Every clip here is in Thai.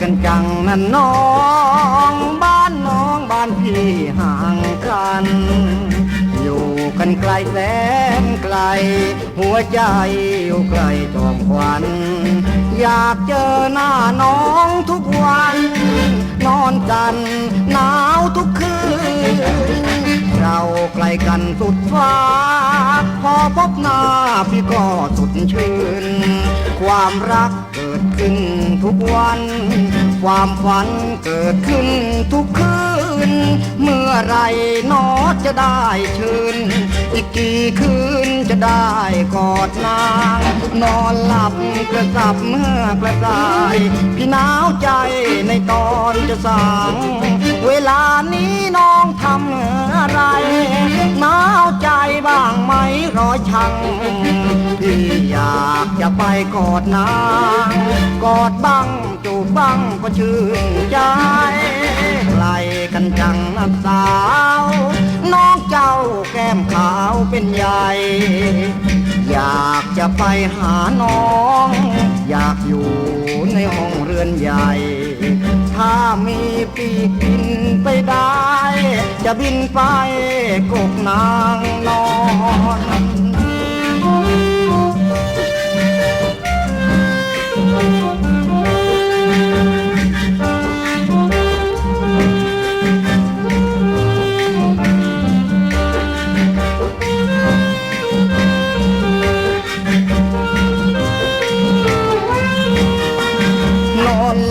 กันจังนั่นน้อง บ้านน้องบ้านพี่ห่างกัน อยู่กันไกลแสนไกล หัวใจอยู่ไกลจอมควันอยากเจอหน้าน้องทุกวัน นอนจันหนาวทุกคืน เราไกลกันสุดฟ้า พอพบหน้าพี่ก็สุดชื่น ความรักเกิดขึ้นทุกวัน ความฝันเกิดขึ้นทุกคืน เมื่อไรนอจะได้ชื่น อีกกี่คืนจะได้กอดนาง นอนหลับกระสับเมื่อกระสาย พี่หนาวใจในตอนจะสางเวลานี้น้องทำอะไรหนาวใจบ้างไหมรอชังพี่อยาก จะไปกอดนางกอดบ้างจูบบ้างก็ชื่นใจไกลกันจังนะสาว น้องเจ้าแก้มขาวเป็นใหญ่ อยากจะไปหาน้อง อยากอยู่ในห้องเรือนใหญ่ ถ้ามีปีกบินไปได้ จะบินไปกกนางนอน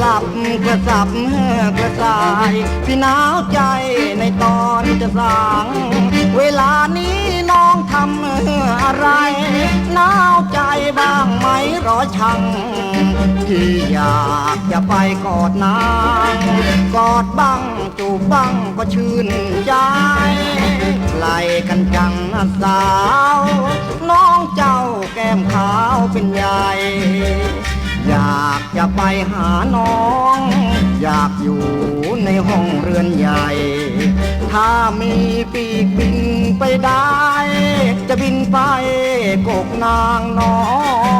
ลับกระสับเมื่อกระสายพี่หนาวใจในตอนจะสางเวลานี้น้องทำอะไรหนาวใจบ้างไหมรอชังที่อยากจะไปกอดนางกอดบ้างจูบบ้างก็ชื่นใจไล่กันจังสาว น้องเจ้าแก้มขาวเป็นใหญ่ อยากจะไปหาน้อง อยากอยู่ในห้องเรือนใหญ่ ถ้ามีปีกบินไปได้ จะบินไปกกนางนอน